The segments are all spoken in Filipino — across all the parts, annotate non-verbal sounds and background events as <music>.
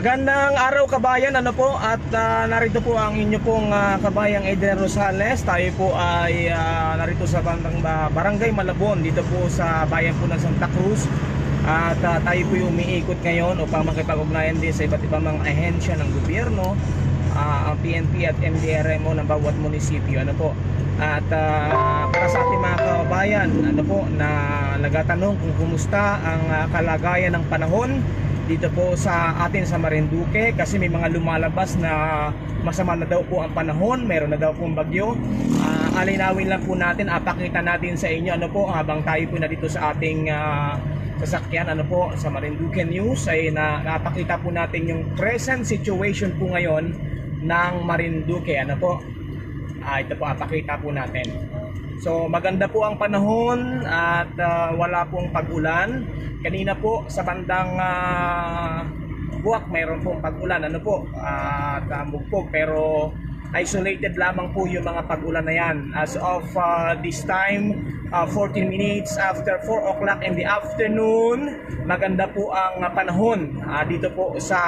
Magandang araw kabayan, ano po at ah, narito po ang inyo pong ah, kabayang Eden Rosales. Tayo po ay ah, narito sa bandang ah, Barangay Malabon dito po sa bayan po ng Santa Cruz. At ah, tayo po yung umiikot ngayon upang makipag-ugnayan din sa iba't ibang mga ahensya ng gobyerno, ah, ang PNP at MDRMO ng bawat munisipyo. Ano po? At ah, para sa ating mga kabayan, ano po, na nagatanong kung kumusta ang ah, kalagayan ng panahon dito po sa atin sa Marinduque kasi may mga lumalabas na masama na daw po ang panahon, meron na daw pong bagyo. Ah, alinawin lang po natin, apakita natin sa inyo ano po habang tayo po na dito sa ating ah, sasakyan ano po sa Marinduque News ay na, napakita po natin yung present situation po ngayon ng Marinduque ano po. Ah, ito po apakita po natin. So maganda po ang panahon at ah, wala pong pag-ulan. Kanina po sa bandang uh, buwak mayroon pong pag-ulan ano po at uh, mugpog pero isolated lamang po yung mga pag-ulan na yan. As of uh, this time, uh, 14 minutes after 4 o'clock in the afternoon, maganda po ang uh, panahon uh, dito po sa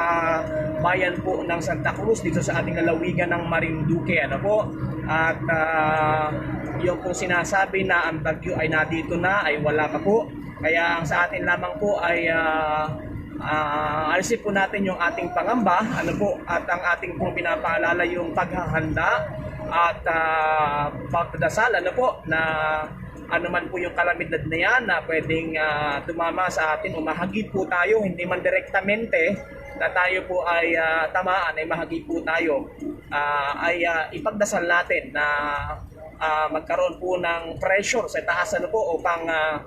bayan po ng Santa Cruz, dito sa ating lalawigan ng Marinduque. Ano po? At uh, yung pong sinasabi na ang bagyo ay nandito na, ay wala pa po. Kaya ang sa atin lamang po ay uh, uh, alisin po natin yung ating pangamba ano po, at ang ating pong pinapaalala yung paghahanda at uh, pagdasal ano po na ano man po yung kalamidad na yan na pwedeng uh, tumama sa atin o mahagip po tayo hindi man direktamente na tayo po ay uh, tamaan ay mahagip po tayo uh, ay uh, ipagdasal natin na uh, magkaroon po ng pressure sa taas ano po upang uh,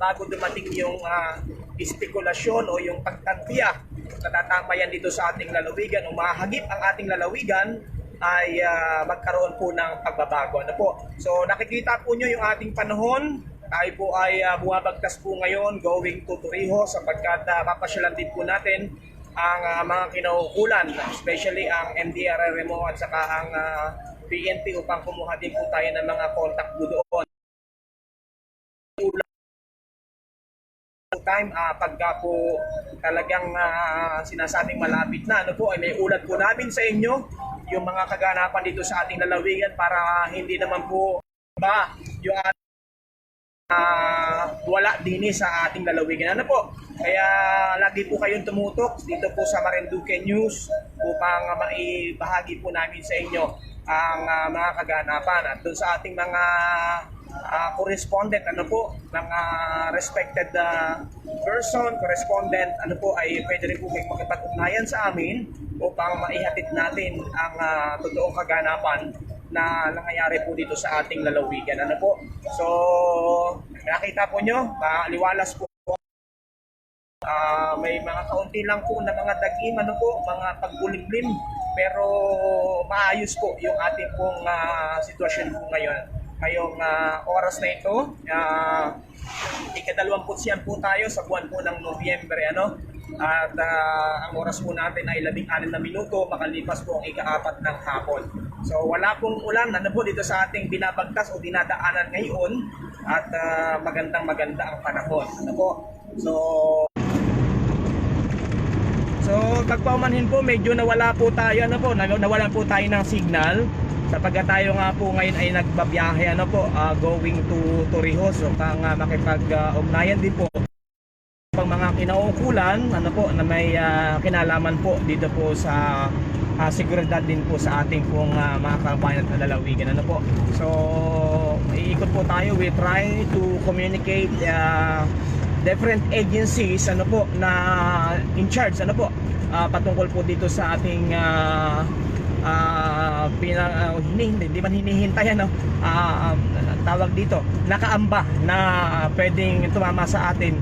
bago dumating yung uh, espekulasyon o yung pagtantiya na tatamayan dito sa ating lalawigan o mahagip ang ating lalawigan ay uh, magkaroon po ng pagbabago. Ano po? So nakikita po nyo yung ating panahon. Tayo po ay uh, bumabagtas po ngayon going to Torrijos sapagkat uh, papasyalan din po natin ang uh, mga kinaukulan, especially ang MDRRMO at saka ang uh, PNP upang kumuha din po tayo ng mga contact po doon. time uh, pagka po talagang uh, sinasabing malapit na ano po ay may ulat po namin sa inyo yung mga kaganapan dito sa ating lalawigan para hindi naman po ba yung uh, wala din sa ating lalawigan ano po kaya lagi po kayong tumutok dito po sa Marinduque News upang maibahagi po namin sa inyo ang uh, mga kaganapan at doon sa ating mga uh, correspondent ano po uh, respected uh, person, correspondent ano po ay pwede rin po may makipag-ugnayan sa amin upang maihatid natin ang uh, totoong kaganapan na nangyayari po dito sa ating lalawigan. Ano po? So, nakita po nyo, liwalas po Uh, may mga kaunti lang po na mga dagim, ano po, mga pagbulimlim. Pero maayos po yung ating pong uh, sitwasyon po ngayon. Ngayong uh, oras na ito, uh, ikadalawamput siyam po tayo sa buwan po ng Nobyembre. Ano? At uh, ang oras po natin ay labing anim na minuto, makalipas po ang ikaapat ng hapon. So wala pong ulan, ano po dito sa ating binabagtas o dinadaanan ngayon at uh, magandang maganda ang panahon. Ano po? So So pagpaumanhin po medyo nawala po tayo ano po nawalan po tayo ng signal. Sapagkat tayo nga po ngayon ay nagbabiyahe ano po uh, going to Torrijos so pang uh, makipag-ugnayan din po. Pang mga kinaukulan ano po na may uh, kinalaman po dito po sa uh, seguridad din po sa ating pong uh, mga kabayan at lalawigan ano po. So iikot po tayo we try to communicate uh, different agencies ano po na in charge ano po uh, patungkol po dito sa ating uh, uh, pina, uh, hindi, hindi man hinihintay ano uh, tawag dito nakaamba na pwedeng tumama sa atin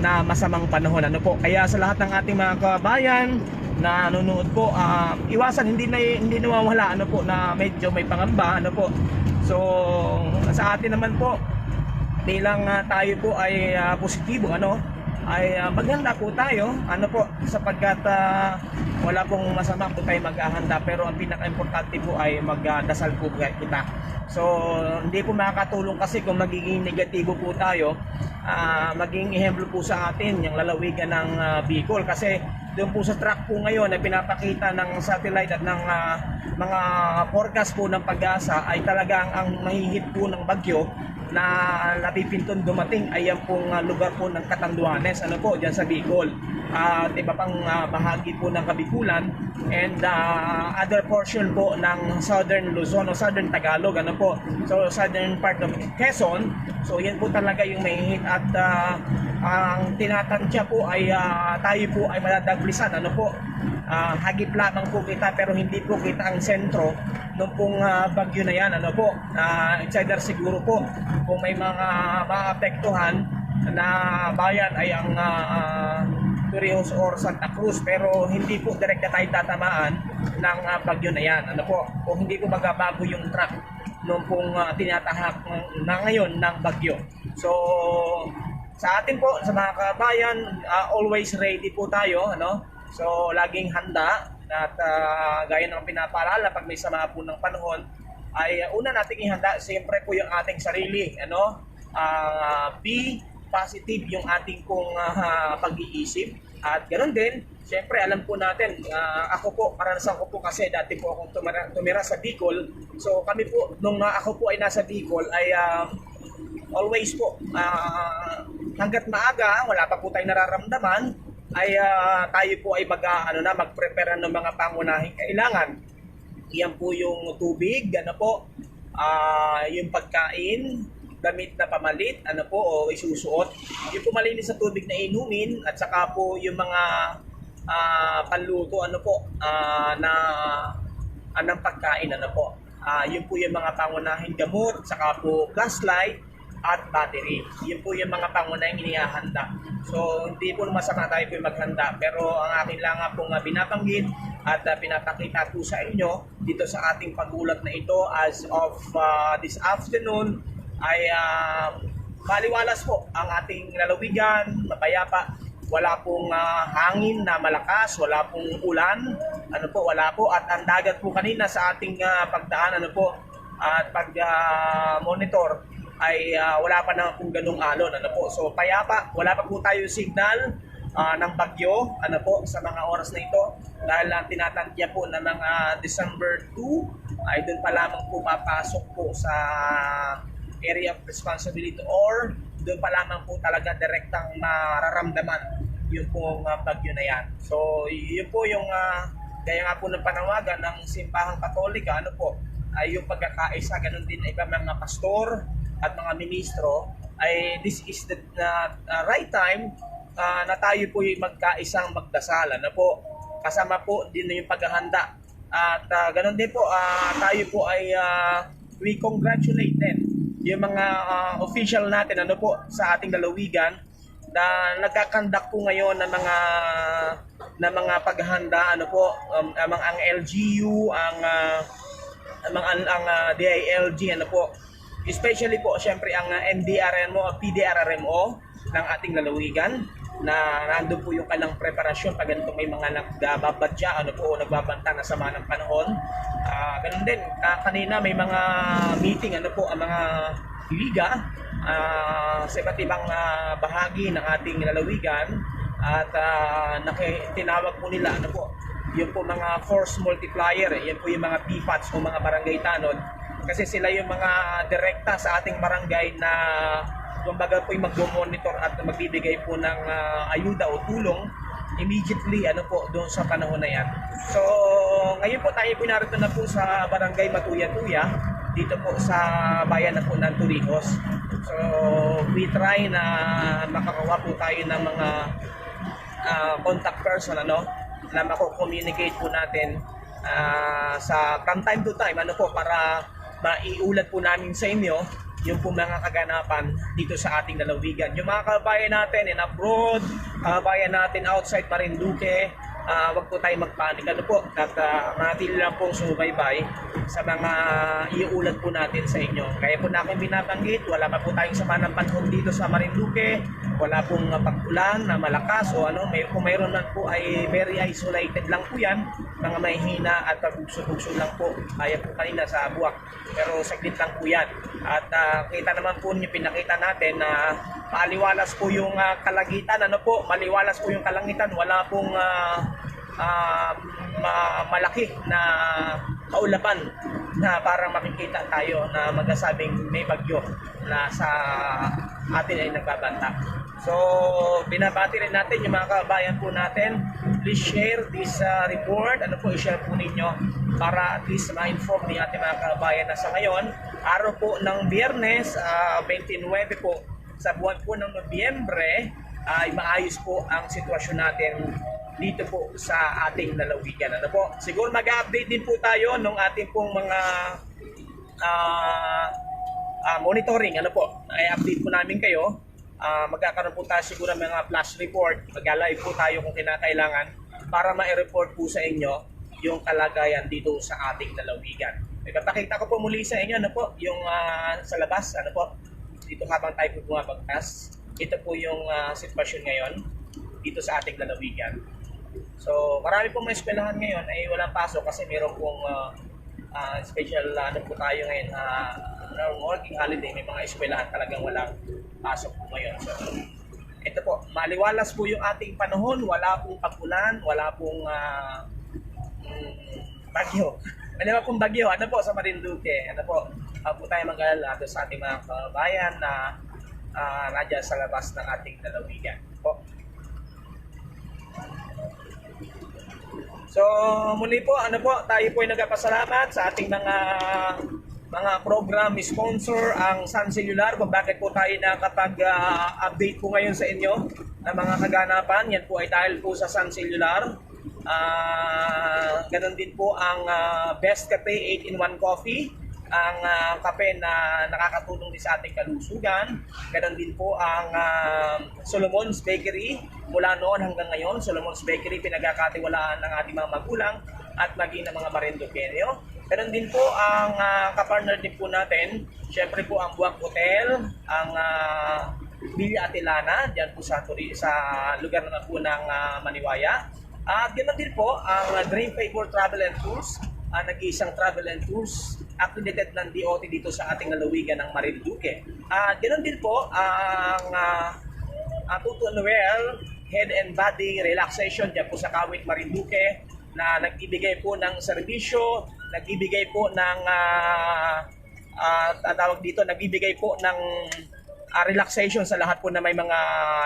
na masamang panahon ano po. Kaya sa lahat ng ating mga kabayan na nanonood po uh, iwasan hindi na hindi nawawala ano po na medyo may pangamba ano po. So sa atin naman po bilang uh, tayo po ay uh, positibo ano ay uh, maganda po tayo ano po sapagkat uh, wala pong masama po tayo maghahanda pero ang pinaka-importante po ay magdasal po kita. So hindi po makakatulong kasi kung magiging negatibo po tayo uh, maging ehemplo po sa atin yung lalawigan ng uh, Bicol. Kasi doon po sa track po ngayon na pinapakita ng satellite at ng ah, mga forecast po ng pag-asa ay talagang ang mahihit po ng bagyo na napipinton dumating ay yan pong ah, lugar po ng Catanduanes, ano po, dyan sa Bicol. At iba pang ah, bahagi po ng Kabikulan and ah, other portion po ng Southern Luzon o Southern Tagalog, ano po. So, southern part of Quezon. So, yan po talaga yung mahihit at ah, ang tinatansya po ay ah, tayo po ay madadaglisan, ano po. Ah, hagip lamang po kita pero hindi po kita ang sentro nung pong ah, bagyo na yan, ano po. It's either siguro po kung may mga maapektuhan na bayan ay ang uh, Torrijos or Santa Cruz pero hindi po direkta tayo tatamaan ng ah, bagyo na yan. Ano po? O hindi po magabago yung track nung pong ah, tinatahak ng- na ngayon ng bagyo. So, sa atin po, sa mga kabayan, ah, always ready po tayo. Ano? So, laging handa at ah, gaya ng pinapaalala pag may sama po ng panahon, ay uh, una nating ihanda siyempre po yung ating sarili ano? Ah, be positive yung ating pong ah, pag-iisip. At ganoon din siyempre alam po natin ah, ako po karanasan ko po kasi dati po akong tumira, tumira sa Bicol. So kami po nung ah, ako po ay nasa Bicol ay ah, always po ah, hanggat maaga wala pa po tayong nararamdaman ay ah, tayo po ay mag ah, ano na mag-prepare ng mga pangunahing kailangan yan po yung tubig, ano po, ah yung pagkain, damit na pamalit, ano po, o isusuot. Yung po malinis sa tubig na inumin, at saka po yung mga ah, panluto, ano po, ah, na anong pagkain, ano po. Ah, yun po yung mga pangunahing gamot, saka po flashlight, at battery. Yun po yung mga pangunahing inihahanda. So, hindi po masama tayo po maghanda. Pero ang akin lang nga pong ah, binabanggit at ah, pinapakita po sa inyo dito sa ating pagulat na ito as of ah, this afternoon ay ah, maliwalas po ang ating lalawigan, mapayapa. Wala pong ah, hangin na malakas, wala pong ulan, ano po, wala po. At ang dagat po kanina sa ating ah, pagdaan, ano po, at pag ah, monitor ay ah, wala pa naman kung ganung alon ano po. So payapa wala pa po tayo signal ah, ng bagyo ano po sa mga oras na ito. Dahil ang tinatantya po na mga December 2 ay doon pa lamang po papasok po sa area of responsibility or doon pa lamang po talaga direktang mararamdaman yung pong ah, bagyo na yan. So yun po yung ah, gaya nga po ng panawagan ng simbahang katolika ano po ay yung pagkakaisa ganun din iba mga pastor at mga ministro ay this is the uh, uh, right time uh, na tayo po yung magkaisang magdasal ano po. Kasama po din yung paghahanda. At uh, ganun din po uh, tayo po ay uh, we congratulate din yung mga uh, official natin ano po sa ating lalawigan na nagkakandak po ngayon ng mga na mga paghahanda ano po um, ang, ang LGU ang uh, ang ang, ang ah, DILG ano po especially po syempre ang ah, NDRMO o PDRRMO ng ating lalawigan na nandun po yung kanilang preparasyon pag ganito may mga nagbabadya ano po nagbabanta na sama ng panahon Ah, ganun din ka- kanina may mga meeting ano po ang mga liga ah, sa iba't ibang ah, bahagi ng ating lalawigan at uh, tinawag po nila ano po yung po mga force multiplier, eh. yan po yung mga PFATs o mga barangay tanod. Kasi sila yung mga direkta sa ating barangay na kumbaga po yung mag-monitor at magbibigay po ng ah, ayuda o tulong immediately ano po doon sa panahon na yan. So, ngayon po tayo pinarito na po sa barangay Matuya-Tuya dito po sa bayan na po ng Torrijos. So, we try na makakuha po tayo ng mga ah, contact person ano na mako-communicate po natin ah, sa from time to time ano po para maiulat po namin sa inyo yung po mga kaganapan dito sa ating lalawigan. Yung mga kabayan natin in abroad, kabayan natin outside Marinduque, ah wag po tayo magpanik. Ano po, at uh, manatili lang pong sumubaybay sa mga iuulat po natin sa inyo. Kaya po na akong binabanggit, wala pa po tayong sama ng panahon dito sa Marinduque, wala pong uh, pag-ulan na malakas o ano, may, kung mayroon man po ay very isolated lang po yan, mga mahihina at pagugso-ugso lang po, kaya po kanina sa buwak. Pero saglit lang po yan. At ah, kita naman po niyo, pinakita natin na Maliwalas po yung ah, kalangitan, ano po, maliwalas po yung kalangitan, wala pong ah, ah, ma- malaki na kaulapan na parang makikita tayo na magsasabing may bagyo na sa atin ay nagbabanta. So, binabati rin natin yung mga kabayan po natin. Please share this uh, report. Ano po, i-share po ninyo para at least ma-inform ni ating mga kabayan na sa ngayon, araw po ng biyernes, ah, 29 po, sa buwan po ng Nobyembre, ay maayos po ang sitwasyon natin dito po sa ating lalawigan. Ano po? Siguro mag-update din po tayo ng ating pong mga ah, ah, monitoring. Ano po? Ay update po namin kayo. Ah, magkakaroon po tayo siguro ng mga flash report. Mag-live po tayo kung kinakailangan para ma-report po sa inyo yung kalagayan dito sa ating lalawigan. Ipapakita ko po muli sa inyo ano po, yung ah, sa labas, ano po, dito habang tayo po bumabagtas. Ito po yung ah, sitwasyon ngayon dito sa ating lalawigan. So, marami pong mga eskwelahan ngayon ay walang pasok kasi meron pong ah, ah, special ano po tayo ngayon uh, working holiday. May mga eskwelahan talagang walang pasok po ngayon. So, ito po, maliwalas po yung ating panahon. Wala pong pagulan, wala pong ah, mm, bagyo. <laughs> Wala pong bagyo. Ano po sa Marinduque? Ano po, uh, po tayo mag-alala doon sa ating mga kabayan na uh, nadyan sa labas ng ating lalawigan. Po. So, muli po, ano po, tayo po ay nagpasalamat sa ating mga mga program sponsor ang Sun Cellular kung bakit po tayo nakapag-update po ngayon sa inyo ng mga kaganapan. Yan po ay dahil po sa Sun Cellular. Ah, ganun din po ang ah, Best Cafe 8-in-1 Coffee ang ah, kape na nakakatulong din sa ating kalusugan. Ganon din po ang ah, Solomon's Bakery mula noon hanggang ngayon. Solomon's Bakery pinagkakatiwalaan ng ating mga magulang at maging ng mga marindokenyo. Ganon din po ang uh, kapartner din po natin. Siyempre po ang Buwak Hotel, ang uh, Villa Atilana, diyan po sa, sa lugar na po ng ah, Maniwaya. At ganoon din po ang uh, Dream Favor Travel and Tours, uh, nag-iisang travel and tours accredited ng DOT dito sa ating lalawigan ng Marinduque. At ganoon din po ang uh, uh, Tuto Noel Head and Body Relaxation dyan po sa Kawit Marinduque na nagbibigay po ng serbisyo, nagbibigay po ng uh, uh, dito, nagbibigay po ng uh, relaxation sa lahat po na may mga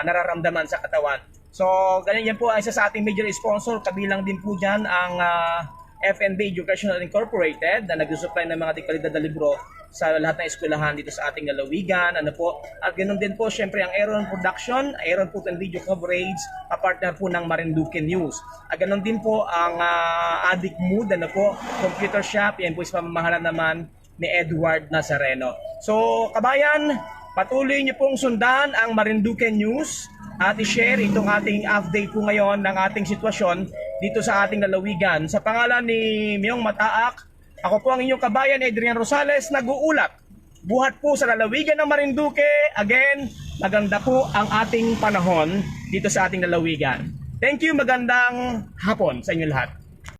nararamdaman sa katawan. So, ganyan yan po ay isa sa ating major sponsor. Kabilang din po dyan ang uh, FNB Educational Incorporated na nag-supply ng mga dekalidad na libro sa lahat ng eskwelahan dito sa ating lalawigan. Ano po? At ganoon din po, syempre, ang Aaron Production, Aaron Food and Video Coverage, kapartner po ng Marinduque News. At ganoon din po ang uh, Addict Mood, ano po, Computer Shop, yan po is pamamahalan naman ni Edward Nazareno. So, kabayan, patuloy niyo pong sundan ang Marinduque News at i-share itong ating update po ngayon ng ating sitwasyon dito sa ating lalawigan. Sa pangalan ni Myong Mataak, ako po ang inyong kabayan Adrian Rosales, nag-uulat. Buhat po sa lalawigan ng Marinduque. Again, maganda po ang ating panahon dito sa ating lalawigan. Thank you, magandang hapon sa inyo lahat.